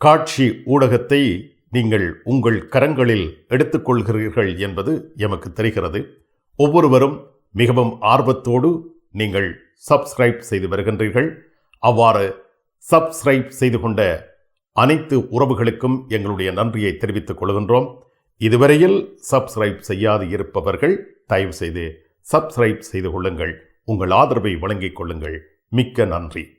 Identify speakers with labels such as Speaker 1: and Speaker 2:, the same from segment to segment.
Speaker 1: காட்சி ஊடகத்தை நீங்கள் உங்கள் கரங்களில் எடுத்துக்கொள்கிறீர்கள் என்பது எமக்கு தெரிகிறது. ஒவ்வொருவரும் மிகவும் ஆர்வத்தோடு நீங்கள் சப்ஸ்கிரைப் செய்து வருகின்றீர்கள். அவ்வாறு சப்ஸ்கிரைப் செய்து கொண்ட அனைத்து உறவுகளுக்கும் எங்களுடைய நன்றியை தெரிவித்துக் கொள்கின்றோம். இதுவரையில் சப்ஸ்கிரைப் செய்யாது இருப்பவர்கள் தயவு செய்து சப்ஸ்கிரைப் செய்து கொள்ளுங்கள். உங்கள் ஆதரவை வழங்கிக் கொள்ளுங்கள். மிக்க நன்றி.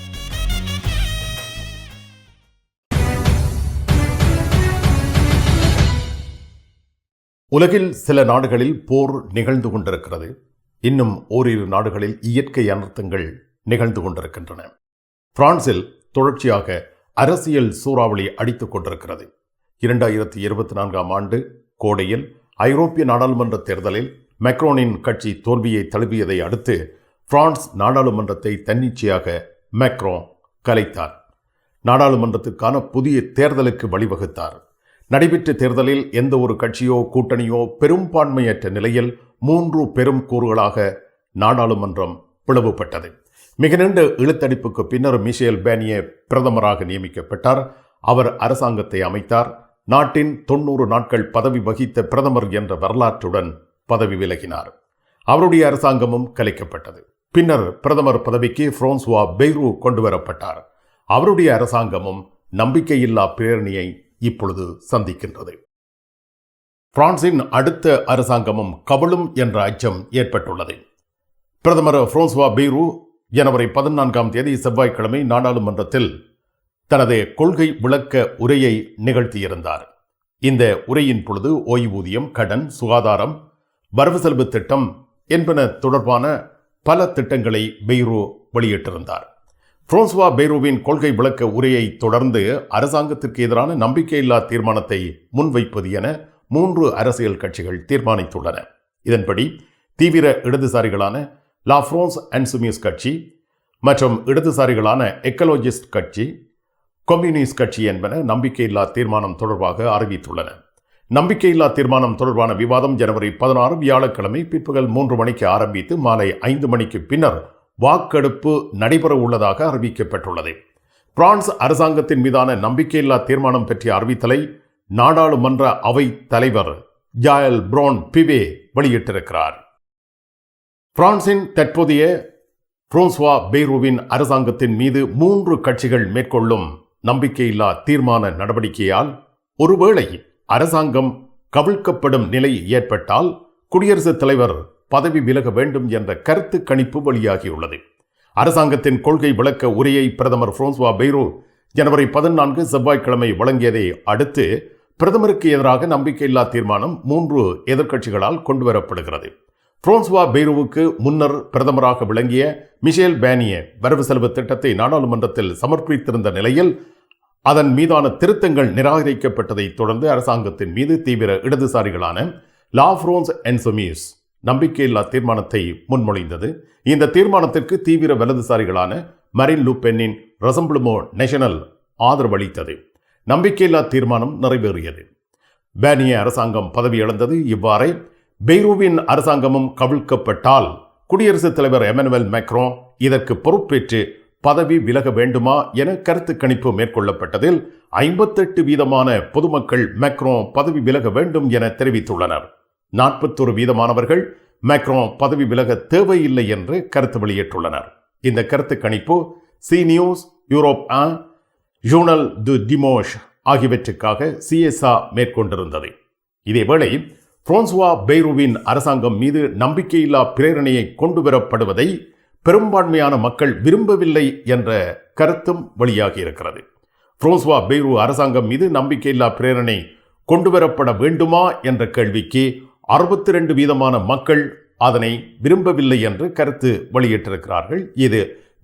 Speaker 1: உலகில் சில நாடுகளில் போர் நிகழ்ந்து கொண்டிருக்கிறது. இன்னும் ஓரிரு நாடுகளில் இயற்கை அனர்த்தங்கள் நிகழ்ந்து கொண்டிருக்கின்றன. பிரான்சில் தொடர்ச்சியாக அரசியல் சூறாவளி அடித்துக் கொண்டிருக்கிறது. இரண்டாயிரத்தி இருபத்தி நான்காம் ஆண்டு கோடையில் ஐரோப்பிய நாடாளுமன்ற தேர்தலில் மெக்ரோனின் கட்சி தோல்வியை தழுவியதை அடுத்து பிரான்ஸ் நாடாளுமன்றத்தை தன்னிச்சையாக மெக்ரோன் கலைத்தார். நாடாளுமன்றத்துக்கான புதிய தேர்தலுக்கு வழிவகுத்தார். நடைபெற்ற தேர்தலில் எந்த ஒரு கட்சியோ கூட்டணியோ பெரும்பான்மையற்ற நிலையில் மூன்று பெரும் கூறுகளாக நாடாளுமன்றம் பிளவுபட்டது. மிக நீண்ட இழுத்தடிப்புக்கு பின்னர் மிஷேல் பேனியே பிரதமராக நியமிக்கப்பட்டார். அவர் அரசாங்கத்தை அமைத்தார். நாட்டின் தொன்னூறு நாட்கள் பதவி வகித்த பிரதமர் என்ற வரலாற்றுடன் பதவி விலகினார். அவருடைய அரசாங்கமும் கலைக்கப்பட்டது. பின்னர் பிரதமர் பதவிக்கு பிரான்சுவா பெய்ரூ கொண்டு வரப்பட்டார் அவருடைய அரசாங்கமும் நம்பிக்கையில்லா பிரேரணியை இப்பொழுது சந்திக்கின்றது. பிரான்சின் அடுத்த அரசாங்கமும் கவலும் என்ற அச்சம் ஏற்பட்டுள்ளது. பிரதமர் பிரான்சுவா பீரு ஜனவரி பதினான்காம் தேதி செவ்வாய்க்கிழமை நாடாளுமன்றத்தில் தனது கொள்கை விளக்க உரையை நிகழ்த்தியிருந்தார். இந்த உரையின் பொழுது ஓய்வூதியம் கடன் சுகாதாரம் வரவு செலவு திட்டம் என்பன தொடர்பான பல திட்டங்களை பெய்ரூ வெளியிட்டிருந்தார். பிரான்சுவா பேரோவின் கொள்கை விளக்க உரையை தொடர்ந்து அரசாங்கத்திற்கு எதிரான நம்பிக்கையில்லா தீர்மானத்தை முன்வைப்பது என மூன்று அரசியல் கட்சிகள் தீர்மானித்துள்ளன. இதன்படி தீவிர இடதுசாரிகளான லா ஃப்ரான்ஸ் அன்சுமியஸ் கட்சி மற்றும் இடதுசாரிகளான எக்கலோஜிஸ்ட் கட்சி கம்யூனிஸ்ட் கட்சி என்பன நம்பிக்கையில்லா தீர்மானம் தொடர்பாக அறிவித்துள்ளன. நம்பிக்கையில்லா தீர்மானம் தொடர்பான விவாதம் ஜனவரி பதினாறு வியாழக்கிழமை பிற்பகல் மூன்று மணிக்கு ஆரம்பித்து மாலை ஐந்து மணிக்கு பின்னர் வாக்கெடுப்பு நடைபெற உள்ளதாக அறிவிக்கப்பட்டுள்ளது. பிரான்ஸ் அரசாங்கத்தின் மீதான நம்பிக்கையில்லா தீர்மானம் பற்றிய அறிவித்தலை நாடாளுமன்ற அவை தலைவர் ஜாயல் ப்ரோன் பிவே வெளியிட்டிருக்கிறார். பிரான்சின் தற்போதைய புரோஸ்வா பெய்ரூவின் அரசாங்கத்தின் மீது மூன்று கட்சிகள் மேற்கொள்ளும் நம்பிக்கையில்லா தீர்மான நடவடிக்கையால் ஒருவேளை அரசாங்கம் கவிழ்க்கப்படும் நிலை ஏற்பட்டால் குடியரசுத் தலைவர் பதவி விலக வேண்டும் என்ற கருத்து கணிப்பு வெளியாகியுள்ளது. அரசாங்கத்தின் கொள்கை விளக்க உரையை பிரதமர் பிரான்சுவா பெய்ரோ ஜனவரி பதினான்கு செவ்வாய்க்கிழமை வழங்கியதை அடுத்து பிரதமருக்கு எதிராக நம்பிக்கையில்லா தீர்மானம் மூன்று எதிர்க்கட்சிகளால் கொண்டுவரப்படுகிறது. பிரான்சுவா பெய்ரோவுக்கு முன்னர் பிரதமராக விளங்கிய மிஷேல் பேனிய வரவு செலவு திட்டத்தை நாடாளுமன்றத்தில் சமர்ப்பித்திருந்த நிலையில் அதன் மீதான திருத்தங்கள் நிராகரிக்கப்பட்டதைத் தொடர்ந்து அரசாங்கத்தின் மீது தீவிர இடதுசாரிகளான லா ஃப்ரோன்ஸ் என்சோமியூஸ் நம்பிக்கையில்லா தீர்மானத்தை முன்மொழிந்தது. இந்த தீர்மானத்திற்கு தீவிர வலதுசாரிகளான மரின் லூபென்னின் ரசம்பிளுமோ நேஷனல் ஆதரவளித்தது. நம்பிக்கையில்லா தீர்மானம் நிறைவேறியது. பேனிய அரசாங்கம் பதவி இழந்தது இவ்வாறே பெய்ரூவின் அரசாங்கமும் கவிழ்க்கப்பட்டால் குடியரசுத் தலைவர் எமனுவல் மேக்ரோ இதற்கு பொறுப்பேற்று பதவி விலக வேண்டுமா என கருத்து கணிப்பு மேற்கொள்ளப்பட்டதில் ஐம்பத்தெட்டு வீதமான பொதுமக்கள் மேக்ரோ பதவி விலக வேண்டும் என தெரிவித்துள்ளனர். நாற்பத்தொரு வீதமானவர்கள் மேக்ரோ பதவி விலக தேவையில்லை என்று கருத்து வெளியிட்டுள்ளனர். இந்த கருத்து கணிப்பு சி நியூஸ் யூரோப் ஆ ஜூனல் து டிமோஷ் ஆகியவற்றுக்காக சிஎஸ்ஆ மேற்கொண்டிருந்தது. இதேவேளை பிரான்சுவா பெய்ருவின் அரசாங்கம் மீது நம்பிக்கையில்லா பிரேரணையை கொண்டுவரப்படுவதை பெரும்பான்மையான மக்கள் விரும்பவில்லை என்ற கருத்தும் வெளியாகியிருக்கிறது. பிரான்சுவா பெய்ரூ அரசாங்கம் மீது நம்பிக்கையில்லா பிரேரணை கொண்டுவரப்பட வேண்டுமா என்ற கேள்விக்கு அறுபத்தி ரெண்டு வீதமான மக்கள் அதனை விரும்பவில்லை என்று கருத்து வெளியிட்டிருக்கிறார்கள். இது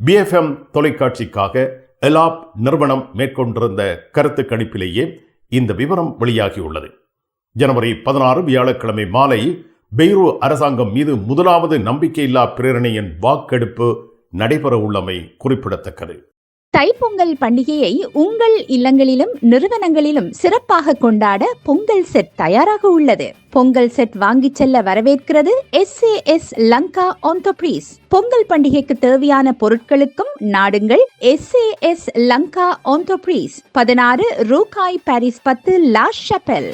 Speaker 1: பிஎஃப்எம் தொலைக்காட்சிக்காக எலாப் நிறுவனம் மேற்கொண்டிருந்த கருத்து கணிப்பிலேயே இந்த விவரம் வெளியாகியுள்ளது. ஜனவரி பதினாறு வியாழக்கிழமை மாலை பெய்ரூ அரசாங்கம் மீது முதலாவது நம்பிக்கையில்லா பிரேரணையின் வாக்கெடுப்பு நடைபெற உள்ளமை குறிப்பிடத்தக்கது.
Speaker 2: தைப்பொங்கல் பண்டிகையை உங்கள் இல்லங்களிலும் நிறுவனங்களிலும் சிறப்பாக கொண்டாட பொங்கல் செட் தயாராக உள்ளது. பொங்கல் செட் வாங்கிச் செல்ல வரவேற்கிறது எஸ்ஏஎஸ் லங்கா ஆண்டோபிரீஸ் பொங்கல் பண்டிகைக்கு தேவையான பொருட்களுக்கும் நாடுங்கள். எஸ்ஏஎஸ் லங்கா ஆண்டோபிரீஸ் பதினாறு ரூகாய் பாரிஸ் பத்து லா ஷப்பல்.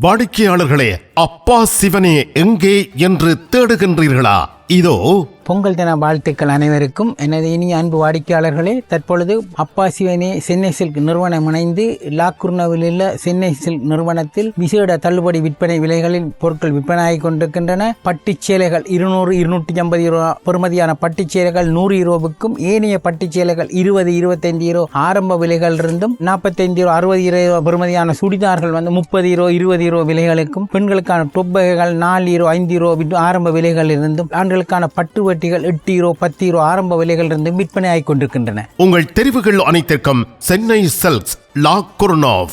Speaker 3: வாடிக்கையாளர்களே அப்பா சிவனே எங்கே என்று தேடுகின்றீர்களா? இதோ
Speaker 4: பொங்கல் தின வாழ்த்துக்கள் அனைவருக்கும். எனது இனிய அன்பு வாடிக்கையாளர்களே தற்பொழுது அப்பா சிவனே சென்னை சில்க் நிறுவனம் இணைந்து லாக்குர்னவில் உள்ள சென்னை சில்க் நிறுவனத்தில் விசேட தள்ளுபடி விற்பனை விலைகளில் பொருட்கள் விற்பனையாகி கொண்டிருக்கின்றன. பட்டுச்சேலைகள் இருநூறு இருநூற்றி ஐம்பது யூரோ பெறுமதியான பட்டுச் சேலைகள் நூறு யூரோவுக்கும் ஏனைய பட்டுச்சேலைகள் இருபது இருபத்தைந்து யூரோ ஆரம்ப விலைகளிலிருந்தும் நாற்பத்தைந்து யூரோ அறுபது யூரோ பெறுமதியான சுடிதார்கள் வந்து முப்பது யூரோ இருபது யூரோ விலைகளுக்கும் பெண்களுக்கான டொப்பைகள் நாலு யூரோ ஐந்து யூரோ ஆரம்ப விலைகளில் இருந்தும் ஆண்களுக்கான பட்டு வட்டிகள் எட்டு ஈரோ பத்து ஈரோ ஆரம்ப விலைகளில் இருந்து விற்பனை ஆகிக் கொண்டிருக்கின்றன
Speaker 3: உங்கள் தெரிவுகள் அனைத்திற்கும் சென்னை செல்ஸ் லா குர்னாவ்.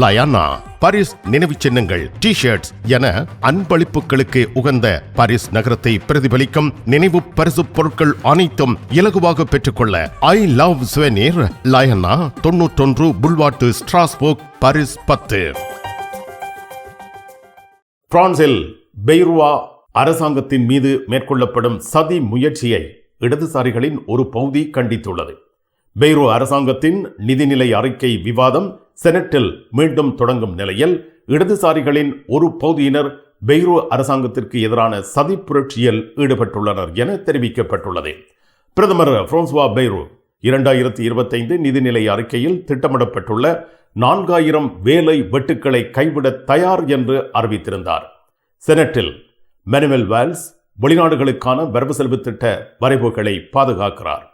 Speaker 3: லயானா பாரிஸ் நினைவு சின்னங்கள் டி ஷர்ட்ஸ் என அன்பளிப்புகளுக்கு உகந்த பாரிஸ் நகரத்தை பிரதிபலிக்கும் நினைவு பரிசு பொருட்கள் அனைத்தும் இலகுவாக பெற்றுக்கொள்ள ஐ லவ் சுவெனீர் லயனா தொன்னூற்றொன்று புல்வாட்டு ஸ்ட்ராஸ்போக் பாரிஸ் பத்து.
Speaker 1: பிரான்சில் பெய்ருவா அரசாங்கத்தின் மீது மேற்கொள்ளப்படும் சதி முயற்சியை இடதுசாரிகளின் ஒரு பகுதி கண்டித்துள்ளது. பெய்ரோ அரசாங்கத்தின் நிதிநிலை அறிக்கை விவாதம் செனட்டில் மீண்டும் தொடங்கும் நிலையில் இடதுசாரிகளின் ஒரு பகுதியினர் பெய்ரோ அரசாங்கத்திற்கு எதிரான சதி புரட்சியில் ஈடுபட்டுள்ளனர் என தெரிவிக்கப்பட்டுள்ளது. பிரதமர் பிரான்சுவா பெய்ரோ இரண்டாயிரத்தி இருபத்தைந்து நிதிநிலை அறிக்கையில் திட்டமிடப்பட்டுள்ள நான்காயிரம் வேலை வெட்டுக்களை கைவிட தயார் என்று அறிவித்திருந்தார். செனட்டில் மெனுவல் வால்ஸ் வெளிநாடுகளுக்கான வரவு செலவு திட்ட வரைவுகளை பாதுகாக்கிறார்.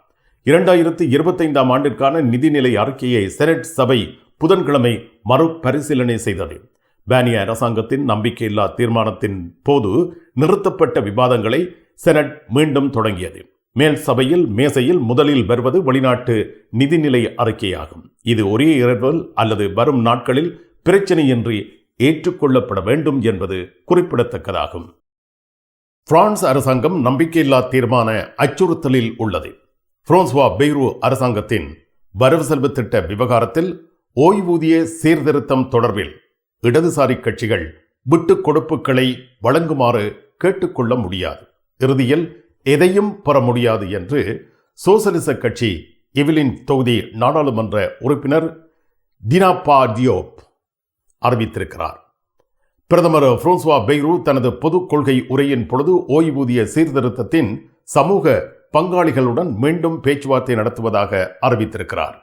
Speaker 1: இரண்டாயிரத்து இருபத்தைந்தாம் ஆண்டிற்கான நிதிநிலை அறிக்கையை செனட் சபை புதன்கிழமை மறுபரிசீலனை செய்தது. பேனிய அரசாங்கத்தின் நம்பிக்கையில்லா தீர்மானத்தின் போது நிறுத்தப்பட்ட விவாதங்களை செனட் மீண்டும் தொடங்கியது. மேல் சபையில் மேசையில் முதலில் வருவது வெளிநாட்டு நிதிநிலை அறிக்கையாகும். இது ஒரே இரவல் அல்லது வரும் நாட்களில் பிரச்சனையின்றி ஏற்றுக்கொள்ளப்பட வேண்டும் என்பது குறிப்பிடத்தக்கதாகும். பிரான்ஸ் அரசாங்கம் நம்பிக்கையில்லா தீர்மான அச்சுறுத்தலில் உள்ளது. பிரான்ஸ்வா பெய்ரூ அரசாங்கத்தின் வரவு செலவு திட்ட விவகாரத்தில் ஓய்வூதிய சீர்திருத்தம் தொடர்பில் இடதுசாரி கட்சிகள் விட்டு கொடுப்புகளை வழங்குமாறு கேட்டுக்கொள்ள முடியாது. இறுதியில் எதையும் பெற முடியாது என்று சோசலிச கட்சி இவிலின் தொகுதி நாடாளுமன்ற உறுப்பினர் தினாப்பா டியோப் அறிவித்திருக்கிறார். பிரதமர் புரோன்சுவா பெய்ரூ தனது பொது கொள்கை உரையின் பொழுது ஓய்வூதிய சீர்திருத்தத்தின் சமூக பங்காளிகளுடன் மீண்டும் பேச்சுவார்த்தை நடத்துவதாக அறிவித்திருக்கிறார்.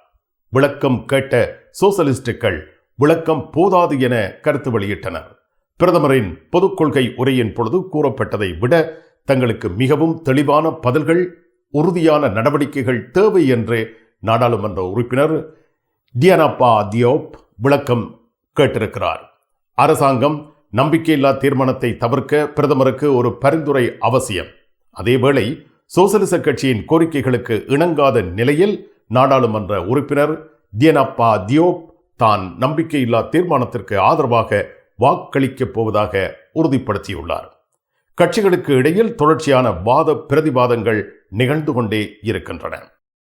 Speaker 1: விளக்கம் கேட்ட சோசலிஸ்டுகள் விளக்கம் போதாது என கருத்து வெளியிட்டனர். பிரதமரின் பொது கொள்கை உரையின் பொழுது கூறப்பட்டதை விட தங்களுக்கு மிகவும் தெளிவான பதில்கள் உறுதியான நடவடிக்கைகள் தேவை என்று நாடாளுமன்ற உறுப்பினர் டியனப்பா தியோப் விளக்கம் கேட்டிருக்கிறார். அரசாங்கம் நம்பிக்கையில்லா தீர்மானத்தை தவிர்க்க பிரதமருக்கு ஒரு பரிந்துரை அவசியம். அதேவேளை சோசலிச கட்சியின் கோரிக்கைகளுக்கு இணங்காத நிலையில் நாடாளுமன்ற உறுப்பினர் தியனப்பா தியோப் தான் நம்பிக்கையில்லா தீர்மானத்திற்கு ஆதரவாக வாக்களிக்கப் போவதாக உறுதிப்படுத்தியுள்ளார். கட்சிகளுக்கு இடையில் தொடர்ச்சியான வாத பிரதிவாதங்கள் நிகழ்ந்து கொண்டே இருக்கின்றன.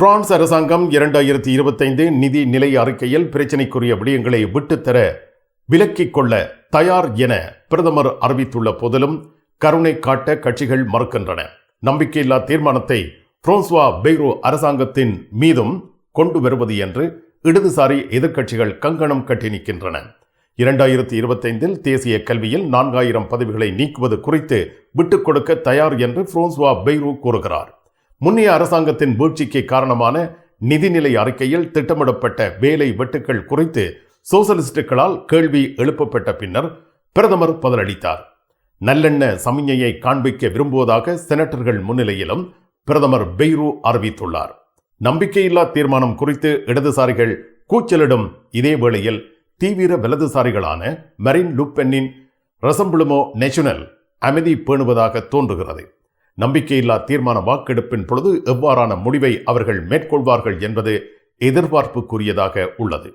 Speaker 1: பிரான்ஸ் அரசாங்கம் இரண்டாயிரத்தி இருபத்தைந்து நிதி நிலை அறிக்கையில் பிரச்சினைக்குரிய விடயங்களை விட்டுத்தர விலக்கிக் கொள்ள தயார் என பிரதமர் அறிவித்துள்ள போதிலும் கருணை காட்ட கட்சிகள் மறுக்கின்றன. நம்பிக்கையில்லா தீர்மானத்தை பிரான்சுவா பெய்ரோ அரசாங்கத்தின் மீதும் கொண்டு வருவது என்று இடதுசாரி எதிர்க்கட்சிகள் கங்கணம் கட்டி நிற்கின்றன. இரண்டாயிரத்தி இருபத்தைந்தில் தேசிய கல்வியில் நான்காயிரம் பதவிகளை நீக்குவது குறித்து விட்டுக் கொடுக்க தயார் என்று பிரான்சுவா பெய்ரோ கூறுகிறார். முன்னைய அரசாங்கத்தின் வீழ்ச்சிக்கு காரணமான நிதிநிலை அறிக்கையில் திட்டமிடப்பட்ட வேலை வெட்டுக்கள் குறித்து சோசலிஸ்டுகளால் கேள்வி எழுப்பப்பட்ட பின்னர் பிரதமர் பதிலளித்தார். நல்லெண்ண சமிஞையை காண்பிக்க விரும்புவதாக செனட்டர்கள் முன்னிலையிலும் பிரதமர் பெய்ரூ அறிவித்துள்ளார். நம்பிக்கையில்லா தீர்மானம் குறித்து இடதுசாரிகள் கூச்சலிடும் இதே வேளையில் தீவிர வலதுசாரிகளான மரின் லுப்பென்னின் ரசம்பிளுமோ நேஷனல் அமைதி பேணுவதாக தோன்றுகிறது. நம்பிக்கையில்லா தீர்மான வாக்கெடுப்பின் பொழுது எவ்வாறான முடிவை அவர்கள் மேற்கொள்வார்கள் என்பது எதிர்பார்ப்புக்குரியதாக உள்ளது.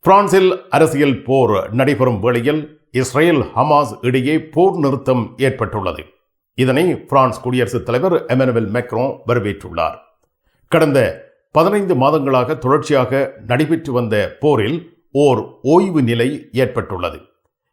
Speaker 1: பிரான்சில் அரசியல் போர் நடைபெறும் வேளையில் இஸ்ரேல் ஹமாஸ் இடையே போர் நிறுத்தம் ஏற்பட்டுள்ளது. இதனை பிரான்ஸ் குடியரசுத் தலைவர் எமனுவல் மேக்ரோ வரவேற்றுள்ளார். கடந்த
Speaker 5: பதினைந்து மாதங்களாக தொடர்ச்சியாக நடைபெற்று வந்த போரில் ஓர் ஓய்வு நிலை ஏற்பட்டுள்ளது.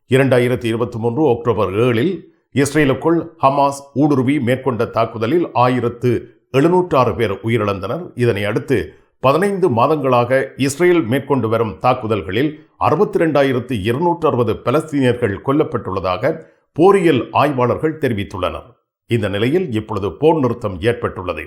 Speaker 5: இரண்டாயிரத்தி இருபத்தி மூன்று அக்டோபர் ஏழில் இஸ்ரேலுக்குள் ஹமாஸ் ஊடுருவி மேற்கொண்ட தாக்குதலில் ஆயிரத்து எழுநூற்றாறு பேர் உயிரிழந்தனர். இதனை அடுத்து பதினைந்து மாதங்களாக இஸ்ரேல் மேற்கொண்டு வரும் தாக்குதல்களில் அறுபத்தி ரெண்டாயிரத்து இருநூற்று அறுபது பலஸ்தீனியர்கள் கொல்லப்பட்டுள்ளதாக போரியல் ஆய்வாளர்கள் தெரிவித்துள்ளனர். இந்த நிலையில் இப்பொழுது போர் நிறுத்தம் ஏற்பட்டுள்ளது.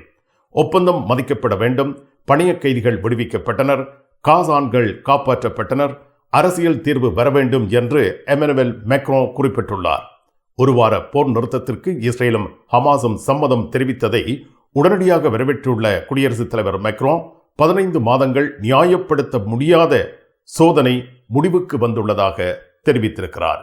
Speaker 5: ஒப்பந்தம் மதிக்கப்பட வேண்டும். பணிய கைதிகள் விடுவிக்கப்பட்டனர். காசான்கள் காப்பாற்றப்பட்டனர். அரசியல் தீர்வு வர வேண்டும் என்று எமனுவல் மேக்ரோ குறிப்பிட்டுள்ளார். ஒரு வார போர் நிறுத்தத்திற்கு இஸ்ரேலும் ஹமாஸும் சம்மதம் தெரிவித்ததை உடனடியாக வரவேற்றுள்ள குடியரசுத் தலைவர் மேக்ரோ பதினைந்து மாதங்கள் நியாயப்படுத்த முடியாத சோதனை முடிவுக்கு வந்துள்ளதாக தெரிவித்திருக்கிறார்.